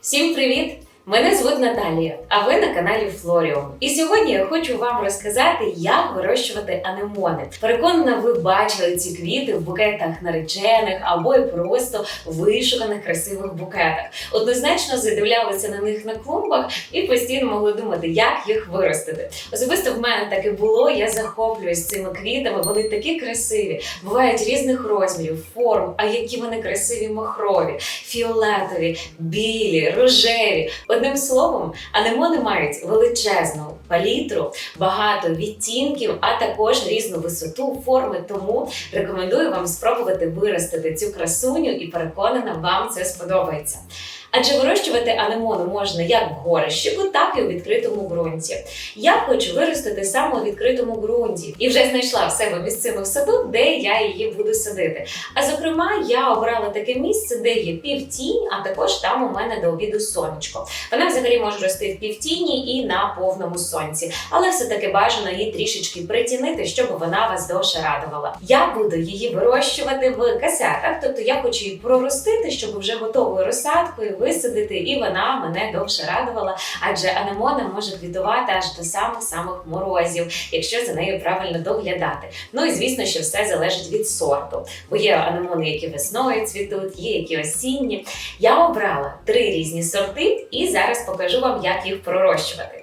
Всім привіт! Мене звуть Наталія, а ви на каналі Флоріум. І сьогодні я хочу вам розказати, як вирощувати анемони. Переконана, ви бачили ці квіти в букетах наречених або й просто вишуканих красивих букетах. Однозначно задивлялися на них на клумбах і постійно могли думати, як їх виростити. Особисто в мене так і було. Я захоплююсь цими квітами. Вони такі красиві, бувають різних розмірів, форм. А які вони красиві махрові, фіолетові, білі, рожеві. Одним словом, анемони мають величезну палітру, багато відтінків, а також різну висоту, форми. Тому рекомендую вам спробувати виростити цю красуню і переконана, вам це сподобається. Адже вирощувати анемони можна як в горищику, так і у відкритому ґрунті. Я хочу виростити саме у відкритому ґрунті і вже знайшла в себе місцину в саду, де я її буду садити. А зокрема, я обрала таке місце, де є півтінь, а також там у мене до обіду сонечко. Вона взагалі може рости в півтіні і на повному сонці, але все-таки бажано її трішечки притінити, щоб вона вас довше радувала. Я буду її вирощувати в касетах, тобто я хочу її проростити, щоб вже готовою розсадкою висадити, і вона мене довше радувала, адже анемона може квітувати аж до самих самих морозів, якщо за нею правильно доглядати. Ну і звісно, що все залежить від сорту, бо є анемони, які весною цвітуть, є які осінні. Я обрала три різні сорти, і зараз покажу вам, як їх пророщувати.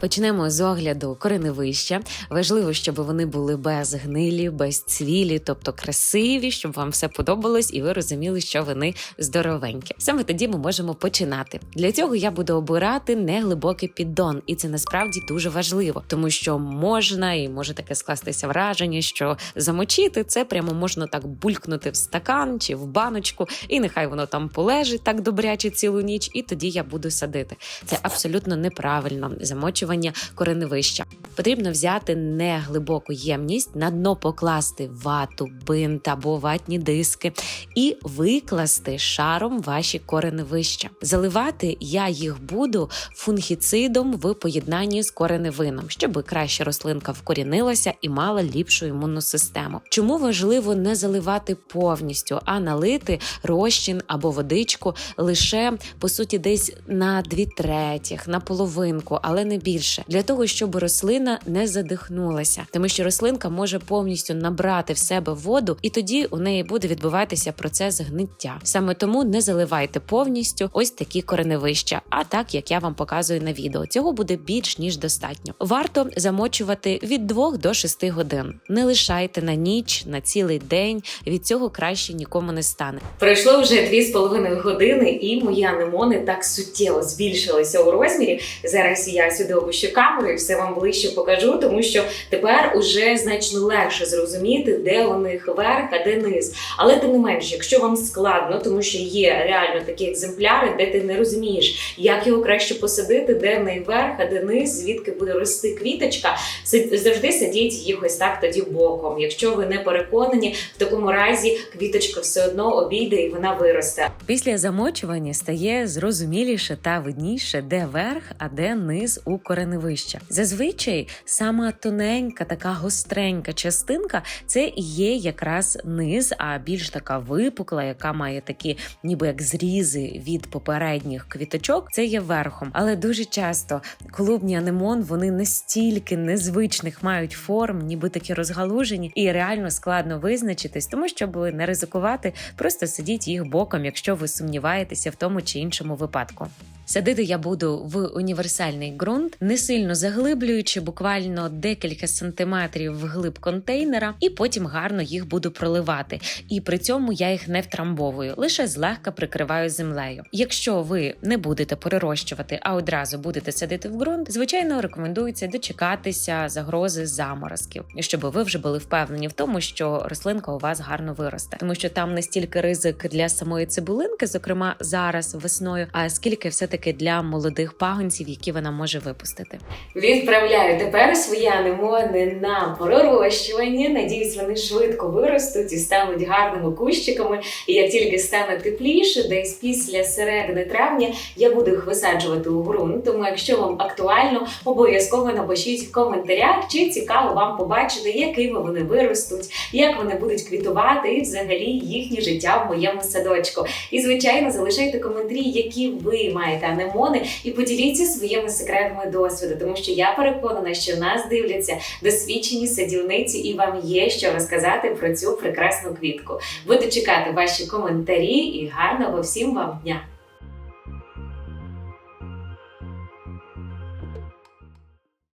Почнемо з огляду кореневища. Важливо, щоб вони були без гнилі, без цвілі, тобто красиві, щоб вам все подобалось, і ви розуміли, що вони здоровенькі. Саме тоді ми можемо починати. Для цього я буду обирати неглибокий піддон, і це насправді дуже важливо, тому що можна і може таке скластися враження, що замочити це прямо можна так булькнути в стакан чи в баночку, і нехай воно там полежить так добряче цілу ніч, і тоді я буду садити. Це абсолютно неправильно. Замочувати вирощування кореневища. Потрібно взяти неглибоку ємність, на дно покласти вату, бинт або ватні диски і викласти шаром ваші кореневища. Заливати я їх буду фунгіцидом в поєднанні з кореневином, щоб краще рослинка вкорінилася і мала ліпшу імунну систему. Чому важливо не заливати повністю, а налити розчин або водичку лише по суті десь на дві третіх, на половинку, але не більше більше для того, щоб рослина не задихнулася, тому що рослинка може повністю набрати в себе воду, і тоді у неї буде відбуватися процес гниття. Саме тому не заливайте повністю ось такі кореневища, а так як я вам показую на відео. Цього буде більш ніж достатньо. Варто замочувати від 2 до 6 годин. Не лишайте на ніч, на цілий день. Від цього краще нікому не стане. Пройшло вже 2,5 години, і мої анемони так суттєво збільшилися у розмірі. Зараз я сюди камеру і все вам ближче покажу, тому що тепер уже значно легше зрозуміти, де у них верх, а де низ. Але тим не менш, якщо вам складно, тому що є реально такі екземпляри, де ти не розумієш, як його краще посадити, де в неї верх, а де низ, звідки буде рости квіточка, завжди садіть їх ось так тоді боком. Якщо ви не переконані, в такому разі квіточка все одно обійде і вона виросте. Після замочування стає зрозуміліше та видніше, де верх, а де низ у кореневища. Зазвичай сама тоненька, така гостренька частинка це є якраз низ, а більш така випукла, яка має такі, ніби як зрізи від попередніх квіточок, це є верхом. Але дуже часто клубні анемон вони настільки незвичних мають форм, ніби такі розгалужені, і реально складно визначитись, тому щоб не ризикувати, просто сидіть їх боком, якщо ви сумніваєтеся в тому чи іншому випадку. Садити я буду в універсальний ґрунт, не сильно заглиблюючи, буквально декілька сантиметрів вглиб контейнера, і потім гарно їх буду проливати. І при цьому я їх не втрамбовую, лише злегка прикриваю землею. Якщо ви не будете перерощувати, а одразу будете садити в ґрунт, звичайно, рекомендується дочекатися загрози заморозків, щоб ви вже були впевнені в тому, що рослинка у вас гарно виросте, тому що там не стільки ризик для самої цибулинки, зокрема зараз весною, а скільки все таки таки для молодих пагонців, які вона може випустити. Відправляю тепер свої анемони на пророщування. Надіюсь, вони швидко виростуть і стануть гарними кущиками. І як тільки стане тепліше, десь після середини травня я буду їх висаджувати у ґрунт. Тому, якщо вам актуально, обов'язково напишіть в коментарях, чи цікаво вам побачити, якими вони виростуть, як вони будуть квітувати, і взагалі їхнє життя в моєму садочку. І звичайно, залишайте коментарі, які ви маєте анемони, і поділіться своїми секретами досвіду, тому що я переконана, що нас дивляться досвідчені садівниці, і вам є що розказати про цю прекрасну квітку. Буду чекати ваші коментарі і гарного всім вам дня!